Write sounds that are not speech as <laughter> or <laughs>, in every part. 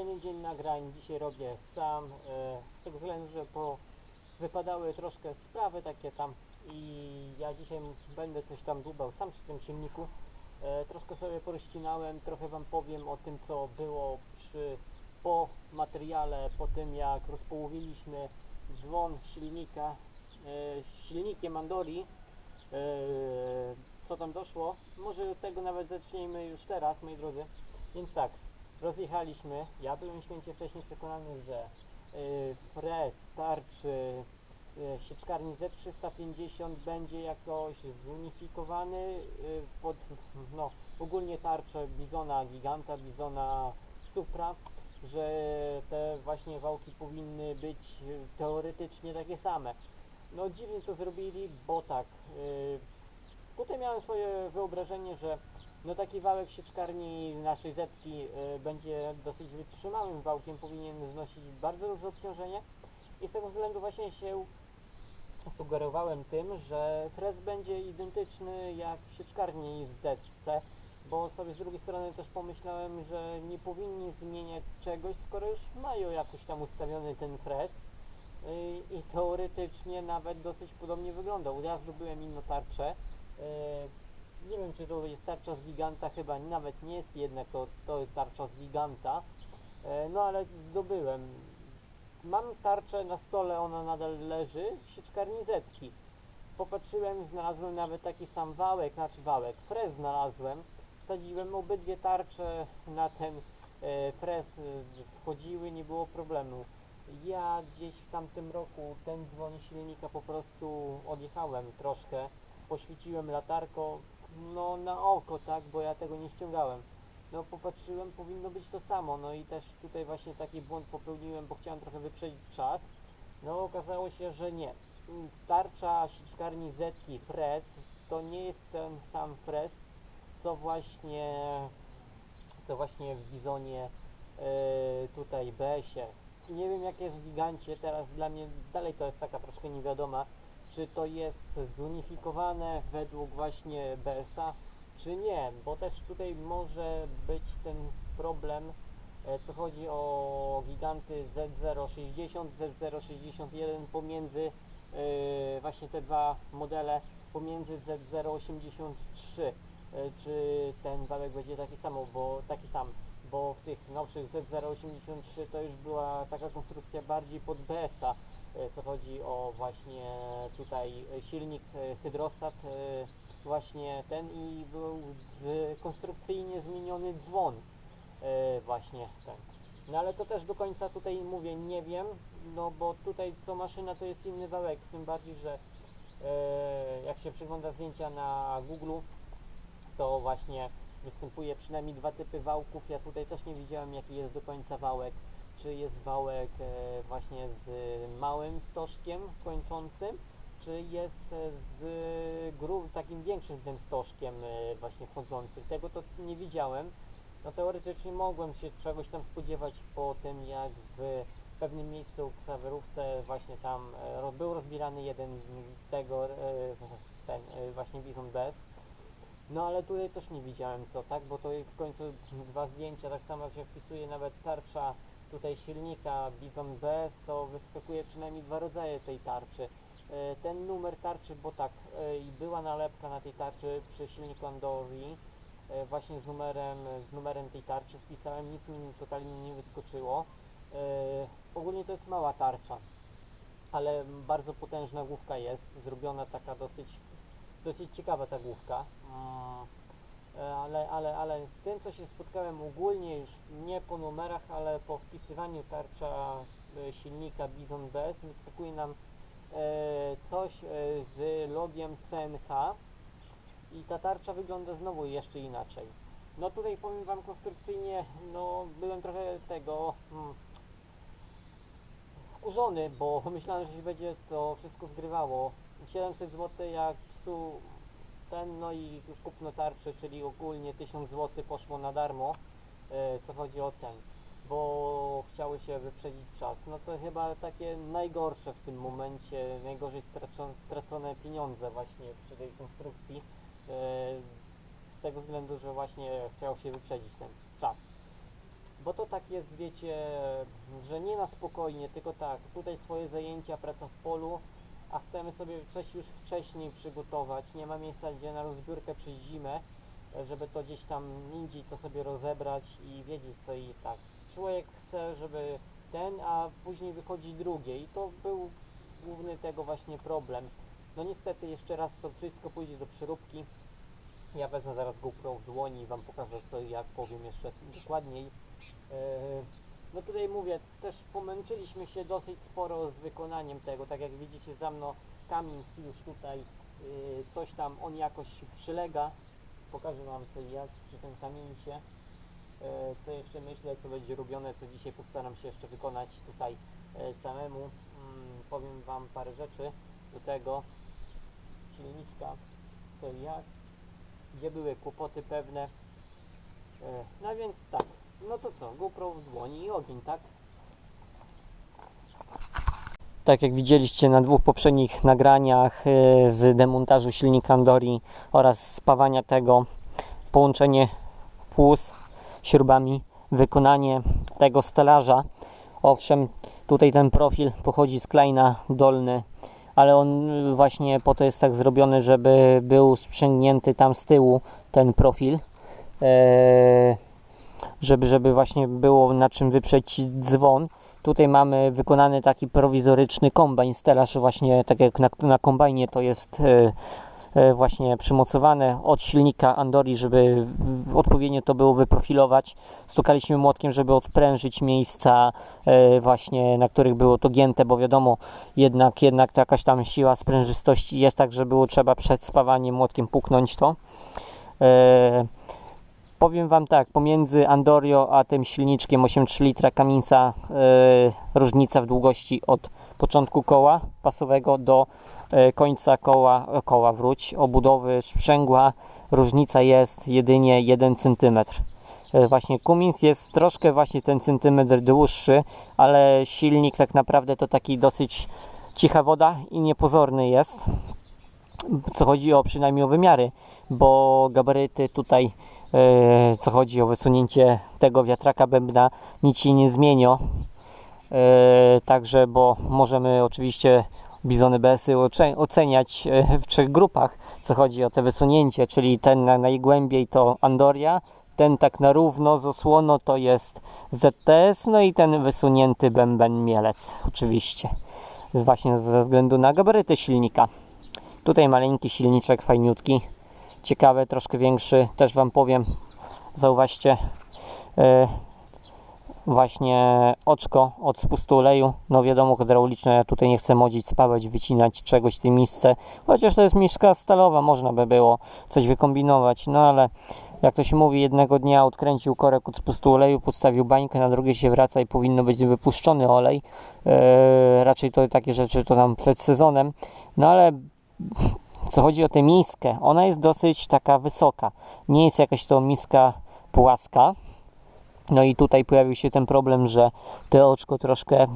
Kolejny dzień nagrań, dzisiaj robię sam, e, z tego względu, że po, wypadały troszkę sprawy takie tam i ja dzisiaj będę coś tam dłubał sam przy tym silniku. E, troszkę sobie porozcinałem, trochę Wam powiem o tym, co było przy, po materiale, po tym jak rozpołowiliśmy dzwon silnika, e, silnikiem Andori. Co tam doszło? Może tego nawet zacznijmy już teraz, moi drodzy. Więc tak, rozjechaliśmy. Ja byłem święcie wcześniej przekonany, że y, fres tarczy y, sieczkarni Z350 będzie jakoś zunifikowany y, pod no, ogólnie tarcze Bizona Giganta, Bizona Supra, że te właśnie wałki powinny być teoretycznie takie same. No dziwnie to zrobili, bo tak, y, tutaj miałem swoje wyobrażenie, że no taki wałek sieczkarni naszej Zetki y, będzie dosyć wytrzymałym wałkiem, powinien znosić bardzo duże obciążenie i z tego względu właśnie się sugerowałem tym, że fres będzie identyczny jak w sieczkarni w Zetce, bo sobie z drugiej strony też pomyślałem, że nie powinni zmieniać czegoś, skoro już mają jakoś tam ustawiony ten fres y, i teoretycznie nawet dosyć podobnie wyglądał. Ja zdobyłem inną tarczę. y, Nie wiem, czy to jest tarcza z giganta, chyba nawet nie jest jednak to, to jest tarcza z giganta. E, No ale zdobyłem. Mam tarczę na stole, ona nadal leży sieczkarni Zetki. Popatrzyłem, znalazłem nawet taki sam wałek, znaczy wałek, frez znalazłem. Wsadziłem obydwie tarcze na ten e, frez, e, wchodziły, nie było problemu. Ja gdzieś w tamtym roku ten dzwon silnika po prostu odjechałem troszkę, poświeciłem latarką, no na oko, tak, bo ja tego nie ściągałem. No popatrzyłem, powinno być to samo, no i też tutaj właśnie taki błąd popełniłem, bo chciałem trochę wyprzedzić czas. No okazało się, że nie. Tarcza sieczkarni Zetki Fres to nie jest ten sam Fres, co właśnie, co właśnie w Bizonie e, tutaj BS-ie. Nie wiem jak jest w Gigancie, teraz dla mnie dalej to jest taka troszkę niewiadoma, czy to jest zunifikowane według właśnie BS-a, czy nie, bo też tutaj może być ten problem, e, co chodzi o giganty Z060, Z061 pomiędzy e, właśnie te dwa modele pomiędzy Z083 e, czy ten wałek będzie taki sam, bo taki sam, bo w tych nowszych Z083 to już była taka konstrukcja bardziej pod BS-a, co chodzi o właśnie tutaj e, silnik e, hydrostat e, właśnie ten i był konstrukcyjnie zmieniony dzwon e, właśnie ten. No ale to też do końca tutaj mówię nie wiem, no bo tutaj co maszyna to jest inny wałek, tym bardziej, że e, jak się przegląda zdjęcia na Google, to właśnie występuje przynajmniej dwa typy wałków. Ja tutaj też nie widziałem jaki jest do końca wałek. Czy jest wałek e, właśnie z małym stożkiem kończącym, czy jest e, z takim większym tym stożkiem e, właśnie wchodzącym. Tego to nie widziałem. No teoretycznie mogłem się czegoś tam spodziewać po tym jak w pewnym miejscu w Ksawerówce właśnie tam był rozbierany jeden tego, ten właśnie Bizon Bez. No ale tutaj też nie widziałem co, tak? Bo to w końcu dwa zdjęcia, tak samo jak się wpisuje nawet tarcza tutaj silnika Bizon BS, to wyskakuje przynajmniej dwa rodzaje tej tarczy. E, Ten numer tarczy, bo tak, e, była nalepka na tej tarczy przy silniku Andori, e, właśnie z numerem, z numerem tej tarczy wpisałem, nic mi totalnie nie wyskoczyło. Ogólnie to jest mała tarcza, ale bardzo potężna główka jest, zrobiona taka dosyć dosyć ciekawa ta główka. E, Ale, ale, ale z tym co się spotkałem ogólnie już nie po numerach, ale po wpisywaniu tarcza e, silnika Bizon BS wyskakuje nam e, coś z logiem CNH i ta tarcza wygląda znowu jeszcze inaczej. No tutaj powiem Wam konstrukcyjnie, no byłem trochę tego hmm, wkurzony, bo <laughs> myślałem, że się będzie to wszystko zgrywało. 700 zł jak psu ten, no i kupno tarczy, czyli ogólnie 1000 zł poszło na darmo, e, co chodzi o ten, bo chciały się wyprzedzić czas. No to chyba takie najgorsze w tym momencie, najgorzej stracone, pieniądze właśnie przy tej konstrukcji, e, z tego względu, że właśnie chciał się wyprzedzić ten czas. bo to tak jest, wiecie, że nie na spokojnie, tylko tak, tutaj swoje zajęcia, praca w polu, a chcemy sobie coś już wcześniej przygotować, nie ma miejsca gdzie na rozbiórkę przez zimę, e, żeby to gdzieś tam indziej to sobie rozebrać i wiedzieć co i tak. Człowiek chce, żeby ten, a później wychodzi drugie i to był główny tego właśnie problem. No niestety jeszcze raz to wszystko pójdzie do przeróbki. Ja wezmę zaraz GoPro w dłoni i Wam pokażę co i jak powiem jeszcze dokładniej. Yy, No tutaj mówię, też pomęczyliśmy się dosyć sporo z wykonaniem tego, tak jak widzicie za mną kamień już tutaj yy, coś tam on jakoś przylega. Pokażę Wam i jak, czy ten kamień się E, co jeszcze myślę, co będzie robione, co dzisiaj postaram się jeszcze wykonać tutaj e, samemu. Mm, Powiem Wam parę rzeczy do tego silniczka, co jak, gdzie były kłopoty pewne. E, No więc tak, no to co, GoPro w dłoni i ogień, tak? Tak jak widzieliście na dwóch poprzednich nagraniach e, z demontażu silnika Andori oraz spawania tego, połączenie płus śrubami wykonanie tego stelaża. Owszem, tutaj ten profil pochodzi z Kleina dolny, ale on właśnie po to jest tak zrobiony, żeby był sprzęgnięty tam z tyłu ten profil. Eee, żeby, żeby właśnie było na czym wyprzeć dzwon. Tutaj mamy wykonany taki prowizoryczny kombajn, stelaż właśnie tak jak na, na kombajnie to jest e, e, właśnie przymocowane od silnika Andori, żeby odpowiednio to było wyprofilować. Stukaliśmy młotkiem, żeby odprężyć miejsca e, właśnie, na których było to gięte, bo wiadomo, jednak, jednak to jakaś tam siła sprężystości jest tak, że było trzeba przed spawaniem młotkiem puknąć to. Powiem Wam tak, pomiędzy Andorio a tym silniczkiem 8,3 litra Kaminsa e, różnica w długości od początku koła pasowego do e, końca koła, e, koła wróć, obudowy sprzęgła różnica jest jedynie 1 cm. E, Właśnie Cummins jest troszkę właśnie ten centymetr dłuższy, ale silnik tak naprawdę to taki dosyć cicha woda i niepozorny jest. Co chodzi o przynajmniej o wymiary, bo gabaryty tutaj co chodzi o wysunięcie tego wiatraka bębna, nic się nie zmienia. E, Także, bo możemy oczywiście bizony BS-y oce- oceniać e, w trzech grupach, co chodzi o te wysunięcie, czyli ten na najgłębiej to Andoria, ten tak na równo z osłono to jest ZTS, no i ten wysunięty bęben Mielec, oczywiście, właśnie ze względu na gabaryty silnika. Tutaj maleńki silniczek, fajniutki, ciekawy, troszkę większy, też Wam powiem, zauważcie, e, właśnie oczko od spustu oleju, no wiadomo hydrauliczne, ja tutaj nie chcę modzić, spawać, wycinać czegoś w tym miejsce, chociaż to jest miszka stalowa, można by było coś wykombinować, no ale jak to się mówi, jednego dnia odkręcił korek od spustu oleju, podstawił bańkę, na drugie się wraca i powinno być wypuszczony olej, e, raczej to takie rzeczy to tam przed sezonem, no ale co chodzi o tę miskę, ona jest dosyć taka wysoka. Nie jest jakaś to miska płaska. No i tutaj pojawił się ten problem, że to oczko troszkę e,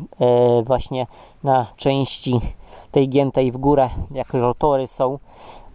właśnie na części tej giętej w górę, jak rotory są,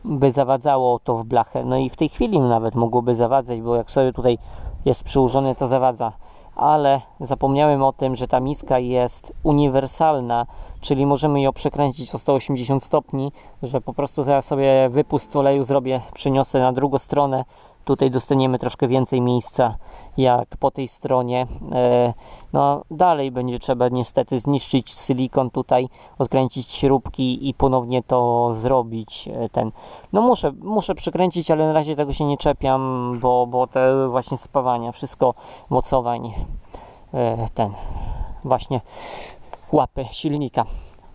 by zawadzało to w blachę. No i w tej chwili nawet mogłoby zawadzać, bo jak sobie tutaj jest przyłożone, to zawadza. Ale zapomniałem o tym, że ta miska jest uniwersalna, czyli możemy ją przekręcić o 180 stopni, że po prostu zaraz sobie wypust oleju zrobię, przeniosę na drugą stronę. Tutaj dostaniemy troszkę więcej miejsca jak po tej stronie. E, No dalej będzie trzeba niestety zniszczyć silikon tutaj, odkręcić śrubki i ponownie to zrobić. e, Ten. No muszę, muszę przykręcić, ale na razie tego się nie czepiam, bo, bo te właśnie spawania, wszystko mocowań, e, ten właśnie łapy silnika.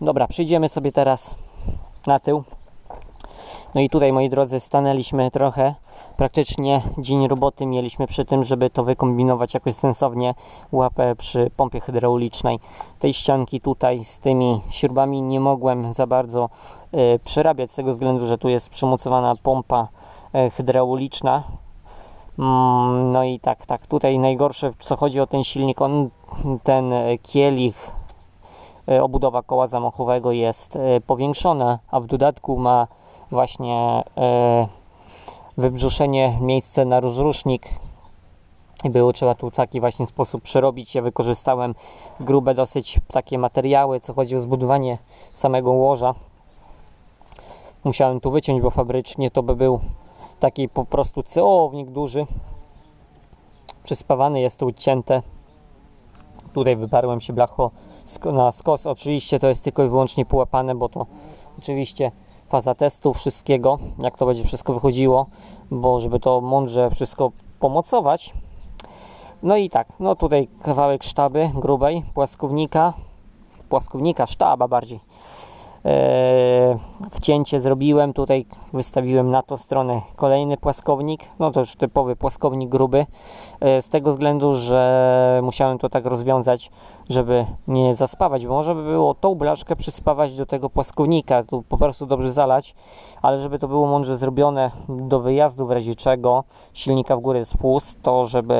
Dobra, przejdziemy sobie teraz na tył. No i tutaj, moi drodzy, stanęliśmy trochę. Praktycznie dzień roboty mieliśmy przy tym, żeby to wykombinować jakoś sensownie. Łapę przy pompie hydraulicznej. Tej ścianki tutaj z tymi śrubami nie mogłem za bardzo e, przerabiać z tego względu, że tu jest przymocowana pompa e, hydrauliczna. Mm, No i tak, tak, tutaj najgorsze, co chodzi o ten silnik, on, ten e, kielich, e, obudowa koła zamachowego jest e, powiększona, a w dodatku ma właśnie wybrzuszenie, miejsce na rozrusznik było trzeba tu taki właśnie sposób przerobić. Ja wykorzystałem grube dosyć takie materiały, co chodzi o zbudowanie samego łoża. Musiałem tu wyciąć, bo fabrycznie to by był taki po prostu ceownik duży. Przyspawany jest tu cięte. Tutaj wyparłem się blacho na skos. Oczywiście to jest tylko i wyłącznie połapane, bo to oczywiście faza testu wszystkiego, jak to będzie wszystko wychodziło, bo żeby to mądrze wszystko pomocować. No i tak, no tutaj kawałek sztaby grubej, płaskownika, płaskownika, sztaba bardziej. Eee, wcięcie zrobiłem, tutaj wystawiłem na to stronę kolejny płaskownik, no to już typowy płaskownik gruby, eee, z tego względu, że musiałem to tak rozwiązać, żeby nie zaspawać, bo może by było tą blaszkę przyspawać do tego płaskownika, tu po prostu dobrze zalać, ale żeby to było mądrze zrobione do wyjazdu w razie czego, silnika w górę spust, to żeby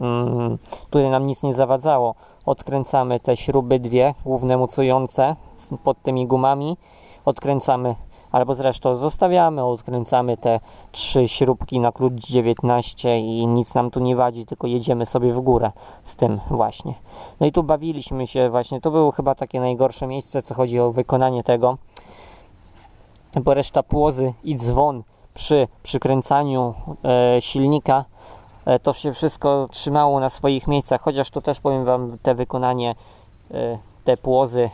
mm, tutaj nam nic nie zawadzało odkręcamy te śruby dwie główne mocujące pod tymi gumami odkręcamy albo zresztą zostawiamy, odkręcamy te trzy śrubki na klucz 19 i nic nam tu nie wadzi, tylko jedziemy sobie w górę z tym właśnie. No i tu bawiliśmy się właśnie, to było chyba takie najgorsze miejsce, co chodzi o wykonanie tego, bo reszta płozy i dzwon przy przykręcaniu e, silnika to się wszystko trzymało na swoich miejscach, chociaż to też powiem Wam te wykonanie, e, te płozy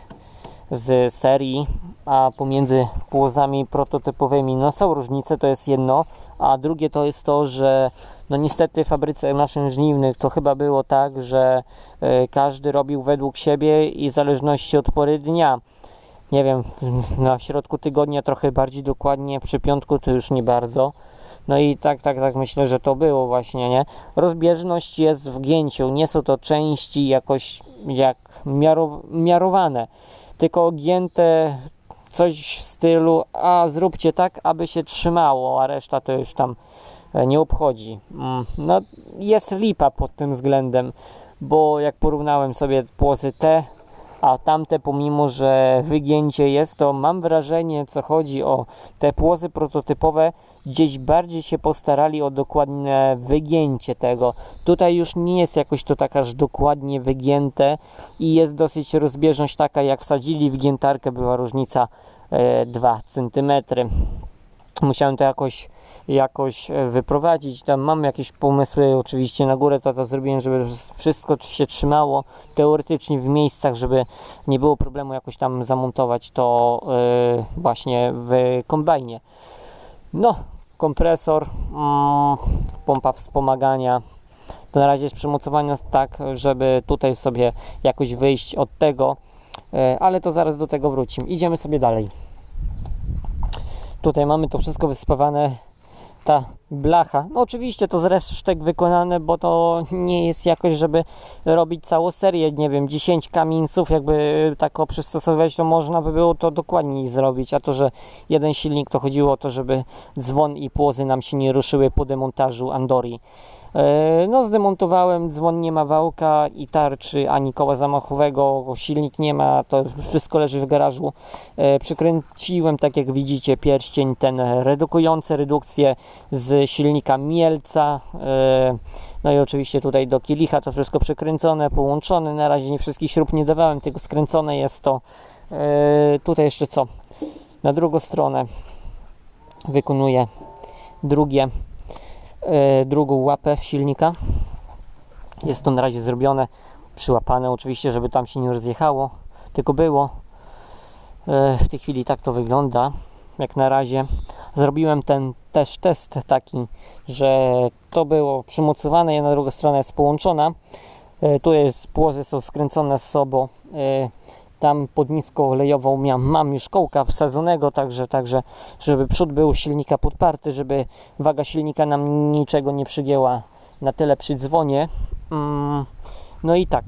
z serii, a pomiędzy płozami prototypowymi no są różnice, to jest jedno, a drugie to jest to, że no niestety w fabryce maszyn żniwnych to chyba było tak, że e, każdy robił według siebie i w zależności od pory dnia nie wiem, na środku tygodnia trochę bardziej dokładnie, przy piątku to już nie bardzo. No i tak, tak, tak myślę, że to było właśnie, nie? Rozbieżność jest w gięciu, nie są to części jakoś jak miarow miarowane, tylko gięte coś w stylu, a zróbcie tak, aby się trzymało, a reszta to już tam e, nie obchodzi. Mm, no jest lipa pod tym względem, bo jak porównałem sobie płozy te a tamte pomimo, że wygięcie jest, to mam wrażenie, co chodzi o te płozy prototypowe, gdzieś bardziej się postarali o dokładne wygięcie tego. Tutaj już nie jest jakoś to tak aż dokładnie wygięte i jest dosyć rozbieżność taka, jak wsadzili w giętarkę, była różnica e, 2 cm. Musiałem to jakoś jakoś e, wyprowadzić. Tam mam jakieś pomysły, oczywiście na górę to to zrobiłem, żeby wszystko się trzymało teoretycznie w miejscach, żeby nie było problemu jakoś tam zamontować to yy, właśnie w kombajnie. No, kompresor, mm, pompa wspomagania. To na razie jest przymocowania tak, żeby tutaj sobie jakoś wyjść od tego, yy, ale to zaraz do tego wrócimy. Idziemy sobie dalej. Tutaj mamy to wszystko wyspawane ta blacha. No oczywiście to z resztek wykonane, bo to nie jest jakoś, żeby robić całą serię, nie wiem, 10 kamińców, jakby tak przystosować, to można by było to dokładniej zrobić, a to, że jeden silnik to chodziło o to, żeby dzwon i płozy nam się nie ruszyły po demontażu Andori. E, no zdemontowałem, dzwon nie ma wałka i tarczy, ani koła zamachowego, silnik nie ma, to wszystko leży w garażu. E, przykręciłem, tak jak widzicie, pierścień ten redukujący redukcję z silnika Mielca. E, no i oczywiście tutaj do kielicha to wszystko przykręcone, połączone. Na razie nie wszystkich śrub nie dawałem, tylko skręcone jest to. Tutaj jeszcze co? Na drugą stronę wykonuję drugie drugą łapę silnika. Jest to na razie zrobione, przyłapane oczywiście, żeby tam się nie rozjechało, tylko było. E, w tej chwili tak to wygląda. Jak na razie zrobiłem ten też test taki, że to było przymocowane, jedna druga strona jest połączona. E, tu jest płozy są skręcone z sobą tam pod niską olejową miałem, mam już kołka wsadzonego, także, także żeby przód był silnika podparty, żeby waga silnika nam niczego nie przygięła na tyle przy dzwonie. Mm, no i tak,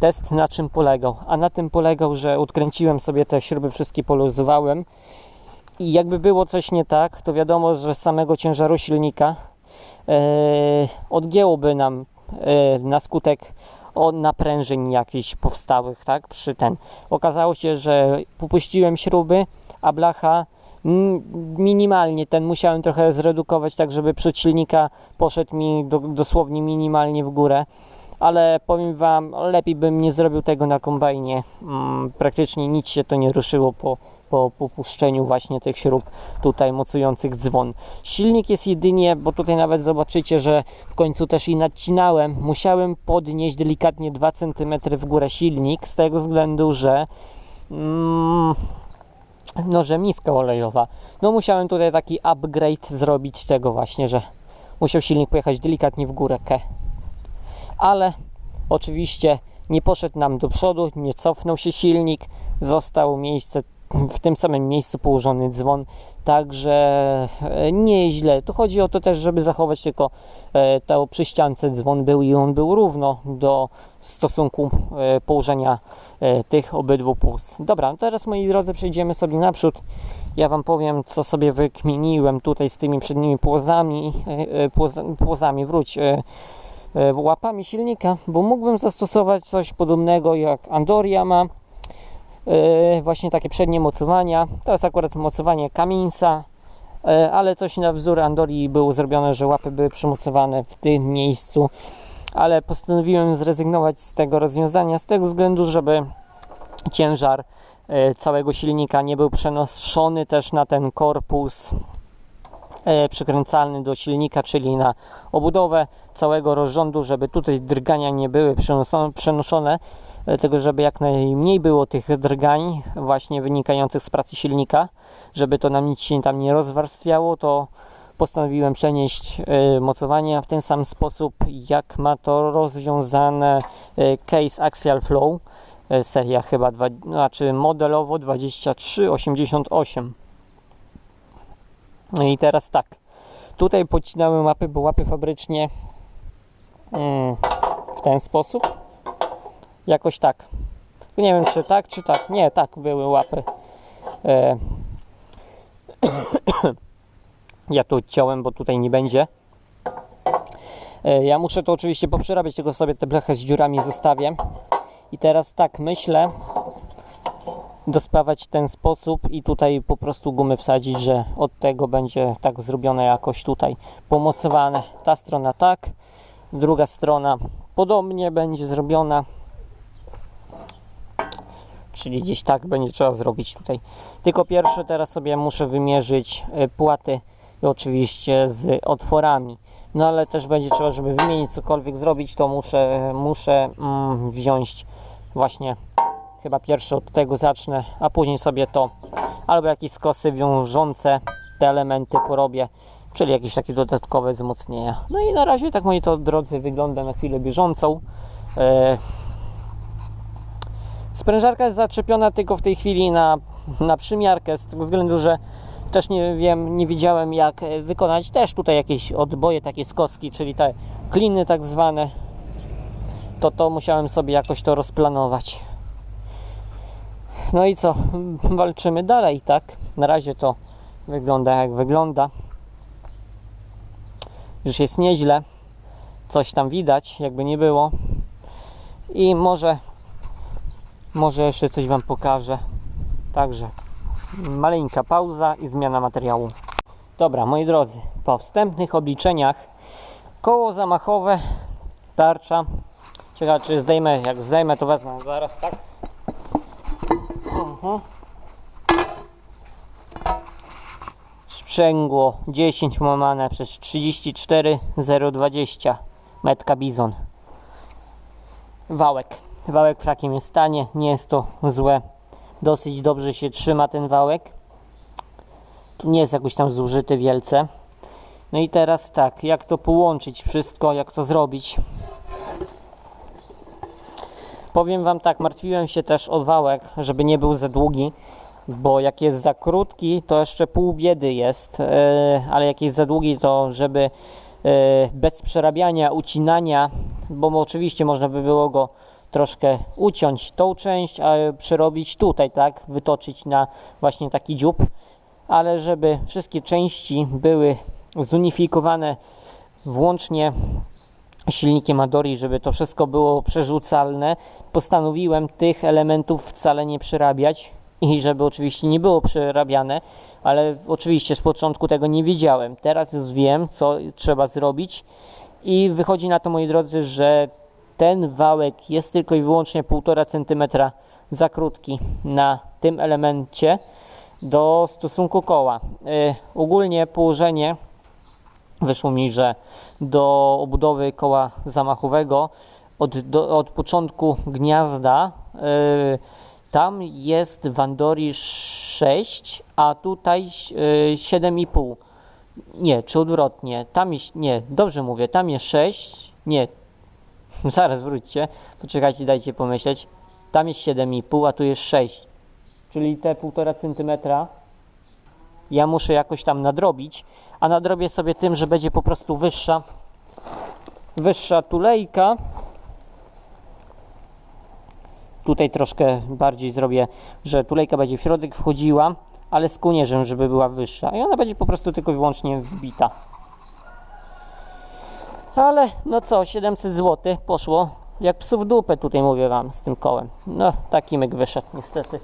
test na czym polegał? A na tym polegał, że odkręciłem sobie te śruby, wszystkie poluzowałem i jakby było coś nie tak, to wiadomo, że z samego ciężaru silnika e, odgięłoby nam e, na skutek o naprężeń jakichś powstałych, tak, przy ten. Okazało się, że popuściłem śruby, a blacha Minimalnie ten musiałem trochę zredukować, tak żeby przód silnika poszedł mi do, dosłownie minimalnie w górę. Ale powiem Wam, lepiej bym nie zrobił tego na kombajnie. Mm, Praktycznie nic się to nie ruszyło po, po popuszczeniu właśnie tych śrub tutaj mocujących dzwon. Silnik jest jedynie, bo tutaj nawet zobaczycie, że w końcu też i nadcinałem. Musiałem podnieść delikatnie 2 cm w górę silnik z tego względu, że mm, no, że miska olejowa. No musiałem tutaj taki upgrade zrobić tego właśnie, że musiał silnik pojechać delikatnie w górę. Ke. Ale oczywiście nie poszedł nam do przodu, nie cofnął się silnik, zostało miejsce w tym samym miejscu położony dzwon, także e, nieźle. Tu chodzi o to też, żeby zachować tylko e, to przy ściance dzwon był i on był równo do stosunku e, położenia tych obydwu płuc. Dobra, teraz moi drodzy przejdziemy sobie naprzód. Ja Wam powiem, co sobie wykminiłem tutaj z tymi przednimi płozami, płoza- płozami, wróć, łapami silnika, bo mógłbym zastosować coś podobnego jak Andoria ma, właśnie takie przednie mocowania. To jest akurat mocowanie Kaminsa, e, ale coś na wzór Andorii było zrobione, że łapy były przymocowane w tym miejscu, ale postanowiłem zrezygnować z tego rozwiązania z tego względu, żeby ciężar e, całego silnika nie był przenoszony też na ten korpus e, przykręcalny do silnika, czyli na obudowę całego rozrządu, żeby tutaj drgania nie były przenoszone, przenoszone dlatego żeby jak najmniej było tych drgań właśnie wynikających z pracy silnika, żeby to nam nic się tam nie rozwarstwiało, to postanowiłem przenieść e, mocowania w ten sam sposób, jak ma to rozwiązane e, Case Axial Flow, e, seria chyba, dwa, znaczy modelowo 2388. No i teraz tak, tutaj pocinałem łapy, bo łapy fabrycznie mm, w ten sposób, jakoś tak. Nie wiem czy tak, czy tak. Nie, tak były łapy. E, <coughs> ja tu odciąłem, bo tutaj nie będzie. E, ja muszę to oczywiście poprzerabiać, tylko sobie te blechę z dziurami zostawię. I teraz tak, myślę dospawać w ten sposób i tutaj po prostu gumy wsadzić, że od tego będzie tak zrobione jakoś tutaj pomocowane. Ta strona tak, druga strona podobnie będzie zrobiona czyli gdzieś tak będzie trzeba zrobić tutaj. Tylko pierwsze teraz sobie muszę wymierzyć e, płaty i oczywiście z otworami. No ale też będzie trzeba, żeby wymienić cokolwiek zrobić, to muszę, muszę mm, wziąć właśnie chyba pierwsze od tego zacznę, a później sobie to albo jakieś skosy wiążące te elementy porobię, czyli jakieś takie dodatkowe wzmocnienia. No i na razie tak moi to drodzy wygląda na chwilę bieżącą. E, Sprężarka jest zaczepiona tylko w tej chwili na, na przymiarkę, z tego względu, że też nie wiem, nie wiedziałem jak e, wykonać też tutaj jakieś odboje, takie skoski, czyli te kliny tak zwane. To to musiałem sobie jakoś to rozplanować. No i co? Walczymy dalej, tak? Na razie to wygląda jak wygląda. Już jest nieźle. Coś tam widać, jakby nie było. I może może jeszcze coś Wam pokażę. Także maleńka pauza i zmiana materiału. Dobra, moi drodzy, po wstępnych obliczeniach koło zamachowe, tarcza. Ciekawe, czy zdejmę. Jak zdejmę, to wezmę zaraz tak. Mhm. Sprzęgło 10 łamane przez 34 020 metka bizon. Wałek Wałek w takim stanie, nie jest to złe. Dosyć dobrze się trzyma ten wałek. Tu nie jest jakoś tam zużyty wielce. No i teraz tak, jak to połączyć wszystko, jak to zrobić. Powiem Wam tak, martwiłem się też o wałek, żeby nie był za długi, bo jak jest za krótki, to jeszcze pół biedy jest, e, ale jak jest za długi, to żeby e, bez przerabiania, ucinania, bo oczywiście można by było go troszkę uciąć tą część, a przerobić tutaj, tak, wytoczyć na właśnie taki dziób, ale żeby wszystkie części były zunifikowane włącznie silnikiem Adori, żeby to wszystko było przerzucalne, postanowiłem tych elementów wcale nie przerabiać, i żeby oczywiście nie było przerabiane, ale oczywiście z początku tego nie wiedziałem. Teraz już wiem, co trzeba zrobić i wychodzi na to, moi drodzy, że ten wałek jest tylko i wyłącznie 1,5 cm za krótki na tym elemencie do stosunku koła. Yy, ogólnie położenie wyszło mi, że do obudowy koła zamachowego od, do, od początku gniazda yy, tam jest Wandori 6, a tutaj yy, 7,5. Nie, czy odwrotnie. Tam jest, nie, dobrze mówię, tam jest 6, nie, <laughs> zaraz wróćcie, poczekajcie, dajcie pomyśleć. Tam jest 7,5, a tu jest 6. Czyli te 1,5 cm ja muszę jakoś tam nadrobić, a nadrobię sobie tym, że będzie po prostu wyższa wyższa tulejka. Tutaj troszkę bardziej zrobię, że tulejka będzie w środek wchodziła, ale z konierzem, żeby była wyższa. I ona będzie po prostu tylko i wyłącznie wbita. Ale no co, 700 zł poszło jak psu w dupę tutaj mówię wam z tym kołem. No taki myk wyszedł niestety.